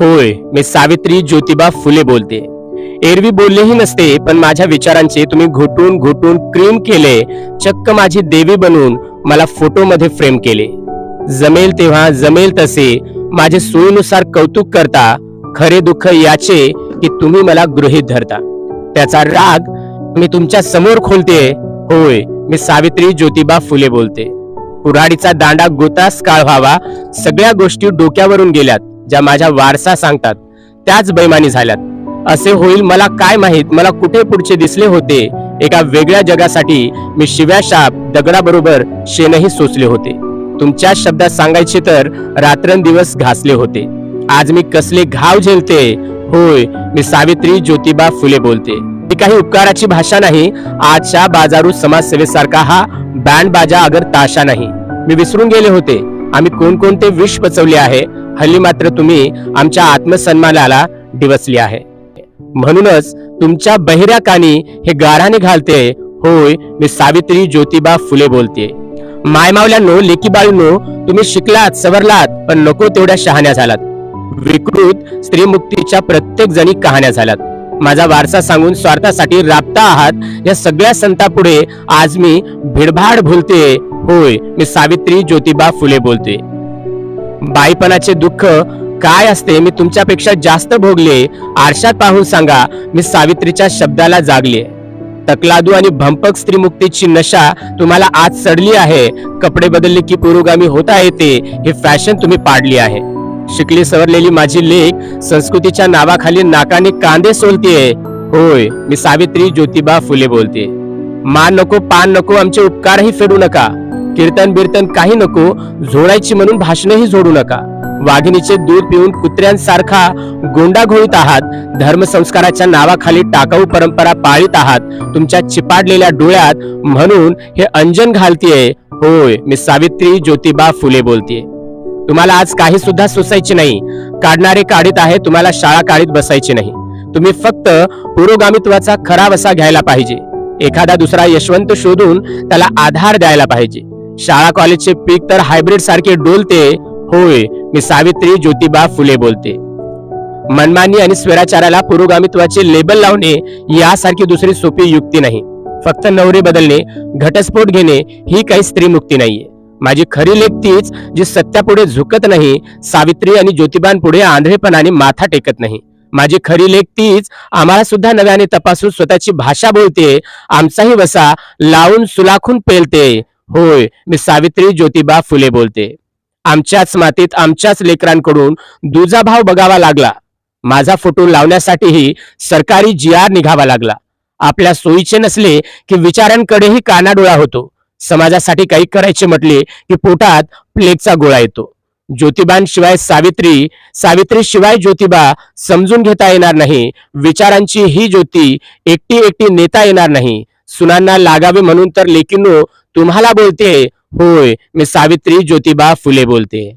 होय मी सावित्री ज्योतिबा फुले बोलते. एरवी बोललेही नसते पण माझ्या विचारांचे तुम्ही घोटून घोटून क्रीम केले चक्क माझी देवी बनवून मला फोटोमध्ये फ्रेम केले. जमेल तेव्हा जमेल तसे माझे सोयीनुसार कौतुक करता खरे दुःख याचे की तुम्ही मला गृहीत धरता. त्याचा राग मी तुमच्यासमोर खोलते होय मी सावित्री ज्योतिबा फुले बोलते. कुऱ्हाडीचा दांडा गोतास काळ व्हावा सगळ्या गोष्टी डोक्यावरून गेल्यात. ज्या माझ्या वारसा सांगतात त्याच बैमानी झाल्यात. असे होईल मला काय माहीत मला कुठे पुढचे दिसले होते? एका वेगळ्या जगासाठी मी शिव्या शाप दगडाबरोबर शेणही सोचले होते. तुमच्या शब्दात सांगायचे तर रात्रंदिवस घासले होते. आज मी कसले घाव झेलते? होय मी सावित्री ज्योतिबा फुले बोलते. ही काही उपकाराची भाषा नाही आजच्या बाजारू समाजसेवेसारखा हा बँड बाजा अगर ताशा नाही. मी विसरून गेले होते. आम्ही कोणकोणते विष पचवले आहे हल्ली मात्र तुम्ही आमच्या आत्मसन्मानाला दिवसली आहे. म्हणूनच तुमच्या बहिऱ्या कानी हे गाराने घालते होय मी सावित्री ज्योतिबा फुले बोलते. मायमावल्यांनो लेकी बाळूनो तुम्ही शिकलात सवरलात पण नको तेवढ्या शहाण्या झालात. विकृत स्त्रीमुक्तीच्या प्रत्येक जणी कहाण्या झाल्यात. माझा वारसा सांगून स्वार्थासाठी राबता आहात या सगळ्या संतापुढे आज मी भिडभाड भुलते होय मी सावित्री ज्योतिबा फुले बोलते. बाईपणाचे दुःख काय असते मी तुमच्यापेक्षा जास्त भोगले आरशात पाहून सांगा मी सावित्रीच्या शब्दाला जागले. तकलादू आणि भंपक स्त्रीमुक्तीची नशा तुम्हाला आज चढली आहे. कपडे बदलले की पुरोगामी होता येते हे फॅशन तुम्ही पाडली आहे. शिकली सवरलेली माझी लेख संस्कृतीच्या नावाखाली नाकाने कांदे सोलतीये. होय मी सावित्री ज्योतिबा फुले बोलते. मान नको पान नको आमचे उपकारही फेडू नका. कीर्तन बिर्तन काही नको झोडायची म्हणून भाषणही जोडू नका. वाघिणीचे दूध पिऊन कुत्र्यांसारखा गोंडा घोळीत आहात धर्मसंस्काराच्या नावाखाली टाकाऊ परंपरा पाळीत आहात तुमच्या चिपाडलेल्या डोळ्यात म्हणून हे अंजन घालतीये. होय मी सावित्री ज्योतिबा फुले बोलतेय. तुम्हाला आज काही सुद्धा सुसायचे नाही. काढणारे काढीत आहे तुम्हाला शाळा काढीत बसायचे नाही. तुम्ही फक्त पुरोगामित्वाचा खरा वसा घ्यायला पाहिजे. एखादा दुसरा यशवंत शोधून त्याला आधार द्यायला पाहिजे. शाळा कॉलेजचे पीक तर हायब्रिड सारखे डोलते. होय मी सावित्री ज्योतिबा फुले बोलते. मनमानी आणि स्वराचाराला पुरोगामित्वाचे लेबल लावणे यासारखी दुसरी सोपी युक्ती नाही. फक्त नवरे बदलणे घटस्फोट घेणे ही काही स्त्री मुक्ती नाहीये. माझी खरी लेख तीच जी सत्यापुढे झुकत नाही सावित्री आणि ज्योतिबांपुढे आंधळेपणाने माथा टेकत नाही. माझी खरी लेख तीच आम्हाला सुद्धा नव्याने तपासून स्वतःची भाषा बोलते आमचाही वसा लावून सुलाखून पेलते. होय मी सावित्री ज्योतिबा फुले बोलते. आमच्याच मातीत आमच्याच लेकरांकडून दुजा भाव बघावा लागला. माझा फोटो लावण्यासाठीही सरकारी जी आर निघावा लागला. आपल्या सोयीचे नसले की विचारांकडेही कानाडोळा होतो. समाजासाठी काही करायचे म्हटले की पोटात प्लेगचा गोळा येतो. ज्योतिबांशिवाय सावित्री सावित्री शिवाय ज्योतिबा समजून घेता येणार नाही. विचारांची ही ज्योती एकटी एकटी नेता येणार नाही. सुनांना लागावे म्हणून तर लेकिनो तुम्हाला बोलते होय मी सावित्री ज्योतिबा फुले बोलते.